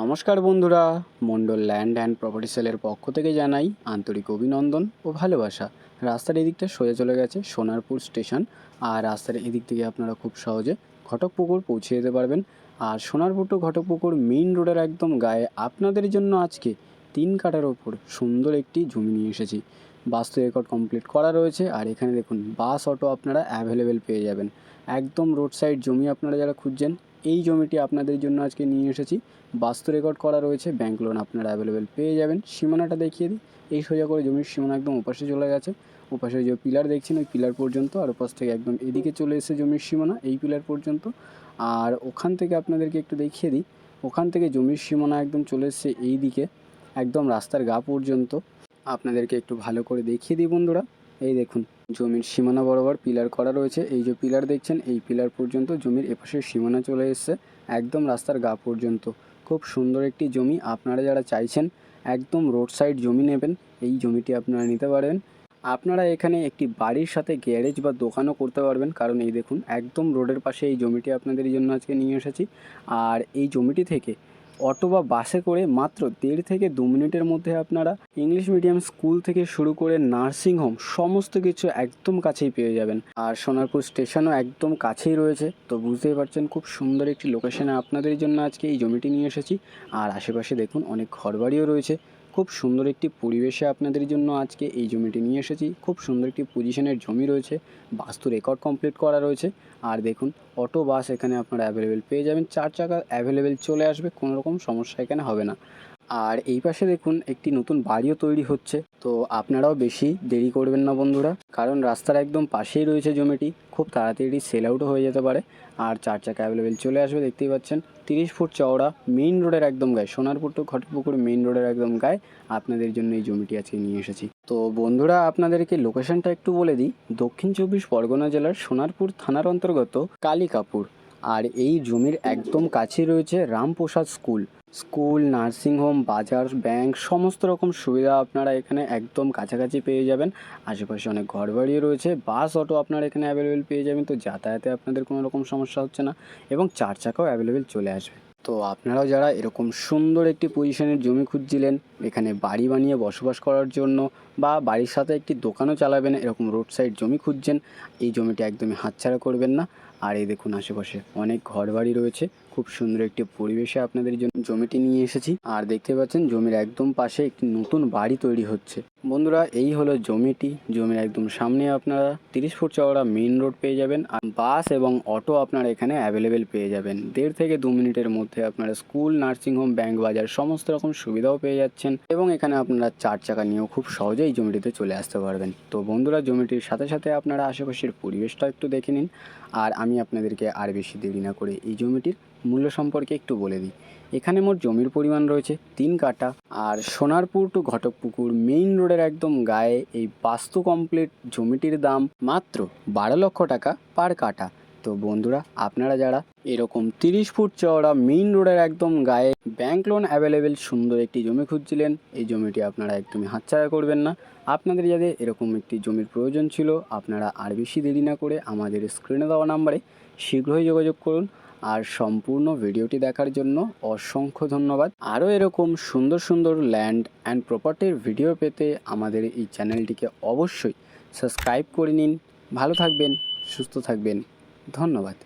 নমস্কার বন্ধুরা, Mondal land and property সেলের পক্ষ থেকে জানাই আন্তরিক অভিনন্দন ও ভালোবাসা। রাস্তার এদিকটা সোজা চলে গেছে সোনারপুর স্টেশন, আর রাস্তার এদিক থেকে আপনারা খুব সহজে ঘটকপুকুর পৌঁছে যেতে পারবেন। আর সোনারপুর টু ঘটকপুকুর মেইন রোডের একদম গায়ে আপনাদের জন্য আজকে তিন কাটার ওপর সুন্দর একটি জমি নিয়ে এসেছি। বাস্তু রেকর্ড কমপ্লিট করা রয়েছে। আর এখানে দেখুন, বাস অটো আপনারা অ্যাভেলেবেল পেয়ে যাবেন। একদম রোড সাইড জমি আপনারা যারা খুঁজছেন, এই জমিটি আপনাদের জন্য আজকে নিয়ে এসেছি। বাস্তু রেকর্ড করা রয়েছে ব্যাংক লোন আপনারা অ্যাভেলেবেল পেয়ে যাবেন। সীমানাটা দেখিয়ে দিই। এই সোজা করে জমির সীমানা একদম ওপাশে চলে গেছে। ওপাশে যে পিলার দেখছেন, ওই পিলার পর্যন্ত, আর ওপাশ থেকে একদম এদিকে চলে এসেছে জমির সীমানা, এই পিলার পর্যন্ত। আর ওখান থেকে আপনাদেরকে একটু দেখিয়ে দিই। ওখান থেকে জমির সীমানা একদম চলে এসেছে এই দিকে একদম রাস্তার গা পর্যন্ত। আপনাদেরকে একটু ভালো করে দেখিয়ে দিই বন্ধুরা। এই দেখুন, জমির সীমানা বরাবর পিলার করা রয়েছে। এই যে পিলার দেখছেন, এই পিলার পর্যন্ত জমির এপাশের সীমানা চলে এসছে, একদম রাস্তার গা পর্যন্ত। খুব সুন্দর একটি জমি, আপনারা যারা চাইছেন একদম রোড সাইড জমি নেবেন, এই জমিটি আপনারা নিতে পারবেন আপনারা এখানে একটি বাড়ির সাথে গ্যারেজ বা দোকানও করতে পারবেন, কারণ এই দেখুন, একদম রোডের পাশে এই জমিটি আপনাদের জন্য আজকে নিয়ে এসেছি। আর এই জমিটি থেকে অটো বা বাসে করে মাত্র দেড় থেকে দু মিনিটের মধ্যে আপনারা ইংলিশ মিডিয়াম স্কুল থেকে শুরু করে নার্সিং হোম সমস্ত কিছু একদম কাছেই পেয়ে যাবেন। আর সোনারপুর স্টেশনও একদম কাছেই রয়েছে। তো বুঝতেই পারছেন খুব সুন্দর একটি লোকেশনে আপনাদের জন্য আজকে এই জমিটি নিয়ে এসেছি। আর আশেপাশে দেখুন অনেক ঘরবাড়িও রয়েছে। খুব সুন্দর একটি পরিবেশে আপনাদের জন্য আজকে এই জমিটি নিয়ে এসেছি। খুব সুন্দর একটি পজিশনের জমি রয়েছে। বাস্তু রেকর্ড কমপ্লিট করা রয়েছে। আর দেখুন অটো বাস এখানে আপনারা অ্যাভেলেবেল পেয়ে যাবেন। চার চাকা অ্যাভেলেবেল চলে আসবে, কোনো রকম সমস্যা এখানে হবে না। আর এই পাশে দেখুন, একটি নতুন বাড়িও তৈরি হচ্ছে। তো আপনারাও বেশি দেরি করবেন না বন্ধুরা। কারণ রাস্তার একদম পাশেই রয়েছে জমিটি, খুব তাড়াতাড়ি সেল আউটও হয়ে যেতে পারে। আর চার চাকা অ্যাভেলেবেল চলে আসবে, দেখতেই পাচ্ছেন। তিরিশ ফুট চওড়া মেইন রোডের একদম গায়ে, সোনারপুর টু ঘটপুকুর মেইন রোডের একদম গায়ে আপনাদের জন্য এই জমিটি আজকে নিয়ে এসেছি। তো বন্ধুরা, আপনাদেরকে লোকেশনটা একটু বলে দিই। দক্ষিণ চব্বিশ পরগনা জেলার সোনারপুর থানার অন্তর্গত কালিকাপুর। আর এই জমির একদম কাছে রয়েছে Ramprasad school school nursing home বাজার, ব্যাংক, সমস্ত রকম সুবিধা আপনারা এখানে একদম কাছাকাছি পেয়ে যাবেন। আশেপাশে অনেক ঘরবাড়িও রয়েছে, বাস, অটো আপনারা এখানে অ্যাভেলেবেল পেয়ে যাবেন, তো যাতায়াতে আপনাদের কোনো রকম সমস্যা হচ্ছে না এবং চার চাকাও অ্যাভেলেবেল চলে আসবে। তো আপনারাও যারা এরকম সুন্দর একটি পজিশনের জমি খুঁজছিলেন, এখানে বাড়ি বানিয়ে বসবাস করার জন্য বা বাড়ির সাথে একটি দোকানও চালাবেন, এরকম রোড সাইড জমি খুঁজছেন, এই জমিটি একদমই হাতছাড়া করবেন না। আর এই দেখুন আশেপাশে অনেক ঘর বাড়ি রয়েছে। খুব সুন্দর একটি পরিবেশে আপনাদের জন্য জমিটি নিয়ে এসেছি। আর দেখতে পাচ্ছেন জমির একদম পাশে একটি নতুন বাড়ি তৈরি হচ্ছে। বন্ধুরা, এই হলো জমিটি। জমির একদম সামনে আপনারা তিরিশ ফুট চওড়া মেইন রোড পেয়ে যাবেন। আর বাস এবং অটো আপনারা এখানে অ্যাভেলেবেল পেয়ে যাবেন। দেড় থেকে দু মিনিটের মধ্যে আপনারা স্কুল নার্সিংহোম ব্যাংক বাজার সমস্ত রকম সুবিধাও পেয়ে যাচ্ছেন। এবং এখানে আপনারা চার চাকা নিয়েও খুব সহজেই জমিটিতে চলে আসতে পারবেন। তো বন্ধুরা, জমিটির সাথে সাথে আপনারা আশেপাশের পরিবেশটা একটু দেখে নিন। আর আমি আপনাদেরকে আর বেশি দেরি না করে এই জমিটির মূল্য সম্পর্কে একটু বলে দিই। এখানে মোট জমির পরিমাণ রয়েছে তিন কাটা আর সোনারপুর টু ঘটকপুকুর মেইন রোডের একদম গায়ে এই বাস্তু কমপ্লিট জমিটির দাম মাত্র বারো লক্ষ টাকা পার কাটা তো বন্ধুরা, আপনারা যারা এরকম তিরিশ ফুট চওড়া মেইন রোডের একদম গায়ে ব্যাংক লোন অ্যাভেলেবেল সুন্দর একটি জমি খুঁজছিলেন। এই জমিটি আপনারা একদমই হাতছাড়া করবেন না। আপনাদের যাদের এরকম একটি জমির প্রয়োজন ছিল, আপনারা আর বেশি দেরি না করে আমাদের স্ক্রিনে দেওয়া নাম্বারে শীঘ্রই যোগাযোগ করুন। আর সম্পূর্ণ ভিডিওটি দেখার জন্য অসংখ্য ধন্যবাদ। আরও এরকম সুন্দর সুন্দর ল্যান্ড অ্যান্ড প্রপার্টির ভিডিও পেতে আমাদের এই চ্যানেলটিকে অবশ্যই সাবস্ক্রাইব করে নিন। ভালো থাকবেন, সুস্থ থাকবেন। ধন্যবাদ।